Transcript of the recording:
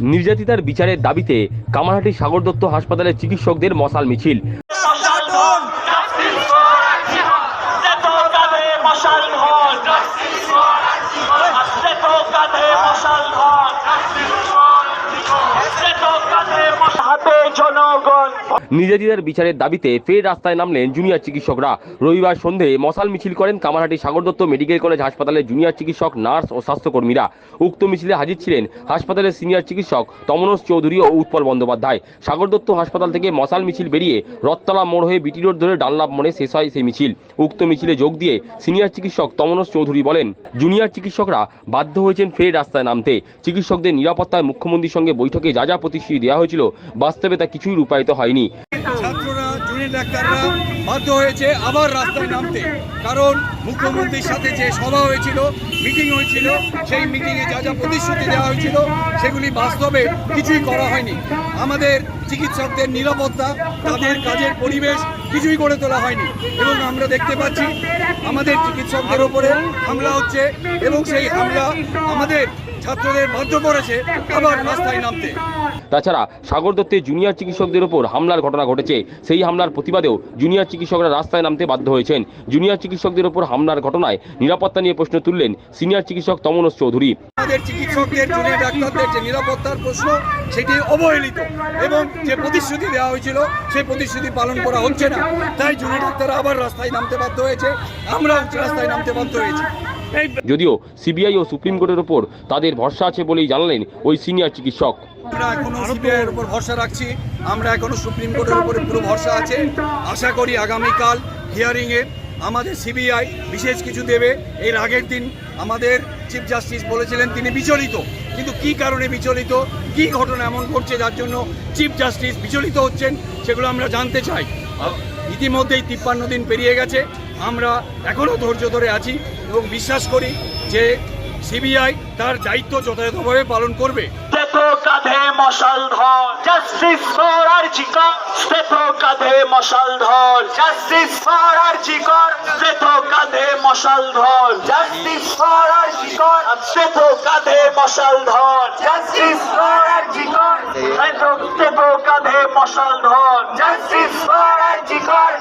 নির্যাতিতার বিচারের দাবিতে কামারহাটি সাগর দত্ত হাসপাতালের চিকিৎসকদের মশাল মিছিল। নির্যাতিতার বিচারের দাবিতে ফের রাস্তায় নামলেন জুনিয়র চিকিৎসকরা। রবিবার সন্ধে মশাল মিছিল করেন কামারহাটি সাগর দত্ত মেডিকেল কলেজ হাসপাতালের জুনিয়র চিকিৎসক, নার্স ও স্বাস্থ্যকর্মীরা। উক্ত মিছিলে হাজির ছিলেন হাসপাতালের সিনিয়র চিকিৎসক তমনোজ চৌধুরী ও উৎপল বন্দ্যোপাধ্যায়। সাগর দত্ত হাসপাতাল থেকে মশাল মিছিল বেরিয়ে রথতলা মোড় হয়ে বিটি রোড ধরে ডানলাভ মোড়ে শেষ হয় সেই মিছিল। উক্ত মিছিলে যোগ দিয়ে সিনিয়র চিকিৎসক তমনোজ চৌধুরী বলেন, জুনিয়র চিকিৎসকরা বাধ্য হয়েছেন ফের রাস্তায় নামতে। চিকিৎসকদের নিরাপত্তায় মুখ্যমন্ত্রীর সঙ্গে বৈঠকে যা যা প্রতিশ্রুতি দেওয়া হয়েছিল বাস্তবে তা কিছুই রূপায়িত হয়নি। জুনিয়র ডাক্তাররা বাধ্য হয়েছে আবার রাস্তায় নামতে। কারণ মুখ্যমন্ত্রীর সাথে যে সভা হয়েছিল, মিটিং হয়েছিল, সেই মিটিংয়ে যা যা প্রতিশ্রুতি দেওয়া হয়েছিল, সেগুলি বাস্তবে কিছুই করা হয়নি। আমাদের চিকিৎসকদের নিরাপত্তা তাদের কাজের পরিবেশ কিছুই গড়ে তোলা হয়নি। এবং আমরা দেখতে পাচ্ছি আমাদের চিকিৎসকদের ওপরে হামলা হচ্ছে এবং সেই হামলা আমাদের ছাত্রদের বাধ্য করেছে আবার রাস্তায় নামতে। তাছাড়া সাগর দত্তে জুনিয়র চিকিৎসকদের ওপর হামলার ঘটনা ঘটেছে। সেই হামলার প্রতিবাদেও জুনিয়র চিকিৎসকরা রাস্তায় নামতে বাধ্য হয়েছেন। জুনিয়র চিকিৎসকদের ওপর হামলার ঘটনায় নিরাপত্তা নিয়ে প্রশ্ন তুললেন সিনিয়র চিকিৎসক তমনোজ চৌধুরী। আমাদের চিকিৎসকদের জুনিয়র ডাক্তারদের যে নিরাপত্তার প্রশ্ন সেটি অবহেলিত। এবং যে প্রতিশ্রুতি দেওয়া হয়েছিল সেই প্রতিশ্রুতি পালন করা হচ্ছে না। তাই জুনিয়র ডাক্তাররা আবার রাস্তায় নামতে বাধ্য হয়েছে। আমরাও রাস্তায় নামতে বাধ্য হয়েছি। যদিও সিবিআই ও সুপ্রিম কোর্টের ওপর তাদের ভরসা আছে বলেই জানালেন ওই সিনিয়র চিকিৎসক। আমরা এখনও সিবিআইয়ের উপর ভরসা রাখছি। আমরা এখনও সুপ্রিম কোর্টের উপরে পুরো ভরসা আছে। আশা করি আগামীকাল হিয়ারিংয়ে আমাদের সিবিআই বিশেষ কিছু দেবে। এর আগের দিন আমাদের চিফ জাস্টিস বলেছিলেন তিনি বিচলিত। কিন্তু কি কারণে বিচলিত? কি ঘটনা এমন ঘটছে যার জন্য চিফ জাস্টিস বিচলিত হচ্ছেন সেগুলো আমরা জানতে চাই। ইতিমধ্যেই তিপ্পান্ন দিন পেরিয়ে গেছে। আমরা এখনও ধৈর্য ধরে আছি এবং বিশ্বাস করি যে সিবিআই তার দায়িত্ব যথাযথভাবে পালন করবে। জাস্টিস ফর আরজিকর যেত কাঁধে মশালধন জাস্টিস ফর আরজিকর যেত যেত কাঁধে মশালধন জাস্টিস ফর আরজিকর